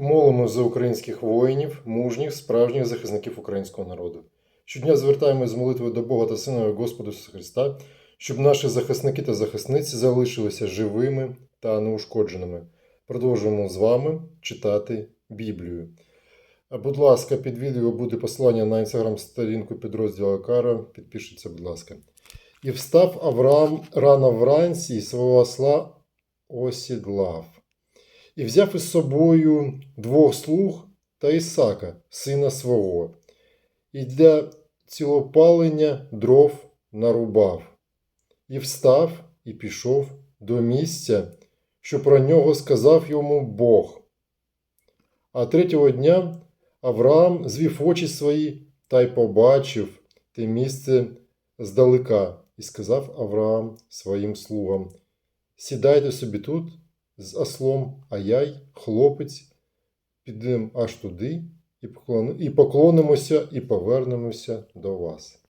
Молимо за українських воїнів, мужніх, справжніх захисників українського народу. Щодня звертаємось з молитвою до Бога та Сина його Господа Ісуса Христа, щоб наші захисники та захисниці залишилися живими та неушкодженими. Продовжуємо з вами читати Біблію. Будь ласка, під відео буде посилання на інстаграм-сторінку підрозділу Акара. Підпишіться, будь ласка. І встав Авраам рано вранці і свого осла осідлав. І взяв із собою двох слуг та Ісака, сина свого, і для цілопалення дров нарубав, і встав і пішов до місця, що про нього сказав йому Бог. А третього дня Авраам звів очі свої та й побачив те місце здалека, і сказав Авраам своїм слугам: Сідайте собі тут з ослом, а яй, хлопець, підемо аж туди і поклонимося, і повернемося до вас.